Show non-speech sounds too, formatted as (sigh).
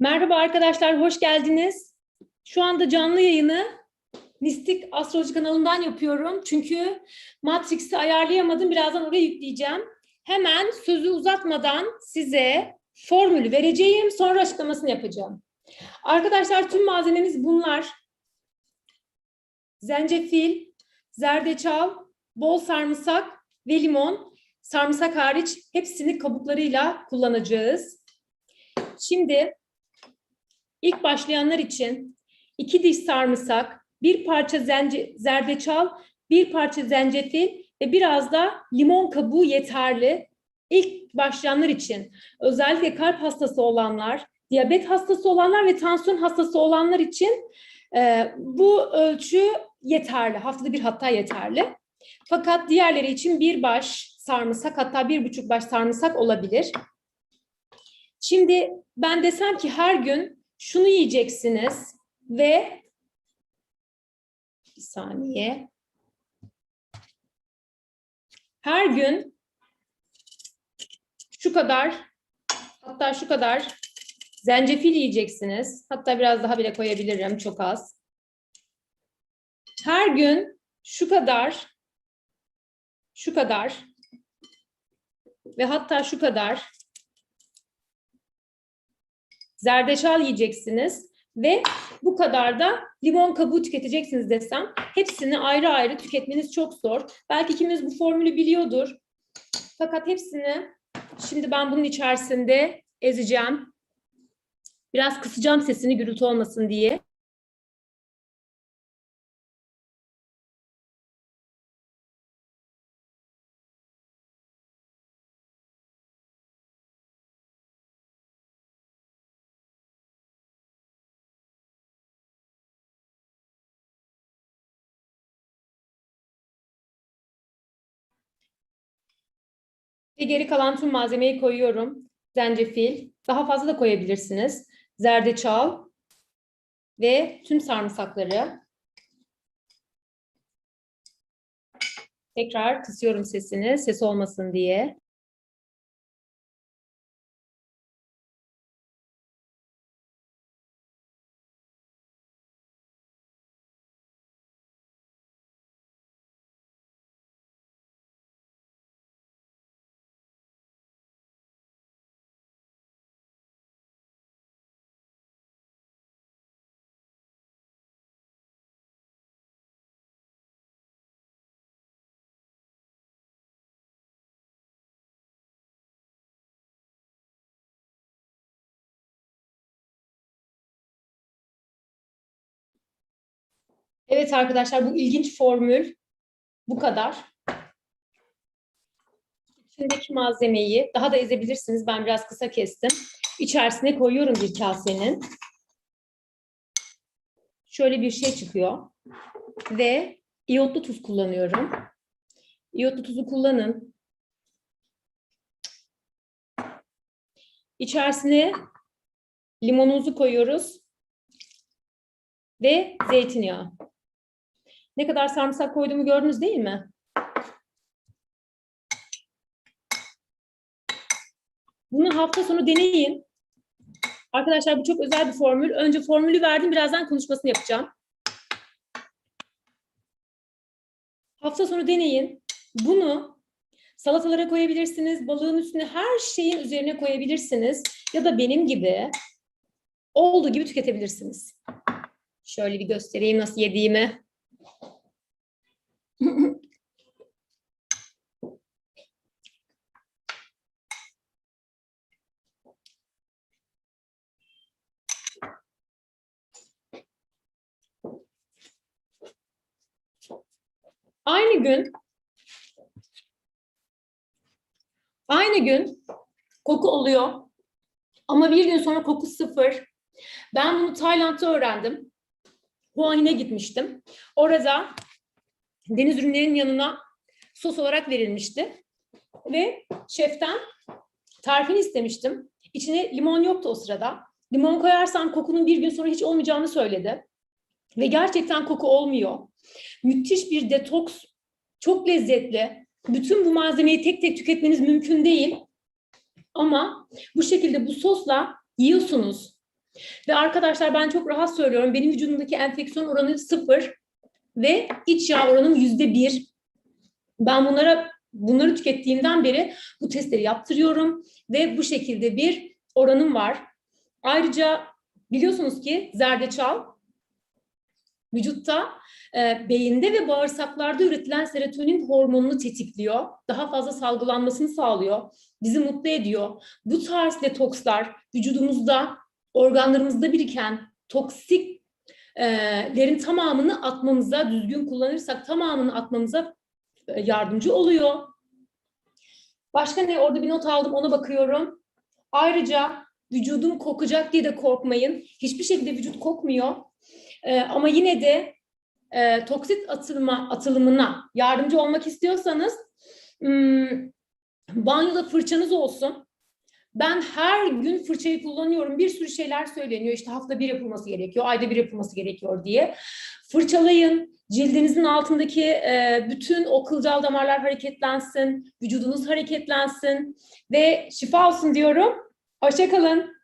Merhaba arkadaşlar, hoş geldiniz. Şu anda canlı yayını Mistik Astroloji kanalından yapıyorum. Çünkü Matrix'i ayarlayamadım. Birazdan oraya yükleyeceğim. Hemen sözü uzatmadan size formülü vereceğim. Sonra açıklamasını yapacağım. Arkadaşlar tüm malzememiz bunlar. Zencefil, zerdeçal, bol sarımsak ve limon. Sarımsak hariç hepsini kabuklarıyla kullanacağız. Şimdi İlk başlayanlar için iki diş sarımsak, bir parça zence, zerdeçal, bir parça zencefil ve biraz da limon kabuğu yeterli. İlk başlayanlar için özellikle kalp hastası olanlar, diyabet hastası olanlar ve tansiyon hastası olanlar için e, bu ölçü yeterli. Haftada bir hatta yeterli. Fakat diğerleri için bir baş sarımsak hatta bir buçuk baş sarımsak olabilir. Şimdi ben desem ki her gün şunu yiyeceksiniz ve bir saniye. Her gün şu kadar hatta şu kadar zencefil yiyeceksiniz. Hatta biraz daha bile koyabilirim çok az. Her gün şu kadar şu kadar ve hatta şu kadar zerdeçal yiyeceksiniz ve bu kadar da limon kabuğu tüketeceksiniz desem hepsini ayrı ayrı tüketmeniz çok zor. Belki ikimiz bu formülü biliyordur. Fakat hepsini şimdi ben bunun içerisinde ezeceğim. Biraz kısacağım sesini gürültü olmasın diye. Ve geri kalan tüm malzemeyi koyuyorum. Zencefil, daha fazla da koyabilirsiniz. Zerdeçal ve tüm sarımsakları. Tekrar kısıyorum sesini, ses olmasın diye. Evet arkadaşlar bu ilginç formül bu kadar. İçindeki malzemeyi daha da ezebilirsiniz. Ben biraz kısa kestim. İçerisine koyuyorum bir kasenin. Şöyle bir şey çıkıyor. Ve iyotlu tuz kullanıyorum. İyotlu tuzu kullanın. İçerisine limonumuzu koyuyoruz. Ve zeytinyağı. Ne kadar sarımsak koyduğumu gördünüz değil mi? Bunu hafta sonu deneyin. Arkadaşlar bu çok özel bir formül. Önce formülü verdim. Birazdan konuşmasını yapacağım. Hafta sonu deneyin. Bunu salatalara koyabilirsiniz. Balığın üstüne her şeyin üzerine koyabilirsiniz. Ya da benim gibi olduğu gibi tüketebilirsiniz. Şöyle bir göstereyim nasıl yediğimi. (laughs) Aynı gün aynı gün koku oluyor. Ama bir gün sonra koku sıfır. Ben bunu Tayland'da öğrendim. Hua Hin'e gitmiştim. Orada deniz ürünlerinin yanına sos olarak verilmişti. Ve şeften tarifini istemiştim. İçine limon yoktu o sırada. Limon koyarsan kokunun bir gün sonra hiç olmayacağını söyledi. Ve gerçekten koku olmuyor. Müthiş bir detoks, çok lezzetli. Bütün bu malzemeyi tek tek tüketmeniz mümkün değil. Ama bu şekilde bu sosla yiyorsunuz. Ve arkadaşlar ben çok rahat söylüyorum. Benim vücudumdaki enfeksiyon oranı sıfır ve iç yağ oranım yüzde bir. Ben bunlara bunları tükettiğimden beri bu testleri yaptırıyorum ve bu şekilde bir oranım var. Ayrıca biliyorsunuz ki zerdeçal vücutta e, beyinde ve bağırsaklarda üretilen serotonin hormonunu tetikliyor. Daha fazla salgılanmasını sağlıyor. Bizi mutlu ediyor. Bu tarz detokslar vücudumuzda, organlarımızda biriken toksiklerin tamamını atmamıza, düzgün kullanırsak tamamını atmamıza e, yardımcı oluyor. Başka ne? Orada bir not aldım, ona bakıyorum. Ayrıca vücudum kokacak diye de korkmayın. Hiçbir şekilde vücut kokmuyor. Ee, ama yine de e, toksit atılma atılımına yardımcı olmak istiyorsanız hmm, banyoda fırçanız olsun. Ben her gün fırçayı kullanıyorum. Bir sürü şeyler söyleniyor. İşte hafta bir yapılması gerekiyor, ayda bir yapılması gerekiyor diye. Fırçalayın. Cildinizin altındaki e, bütün o kılcal damarlar hareketlensin. Vücudunuz hareketlensin. Ve şifa olsun diyorum. Hoşçakalın.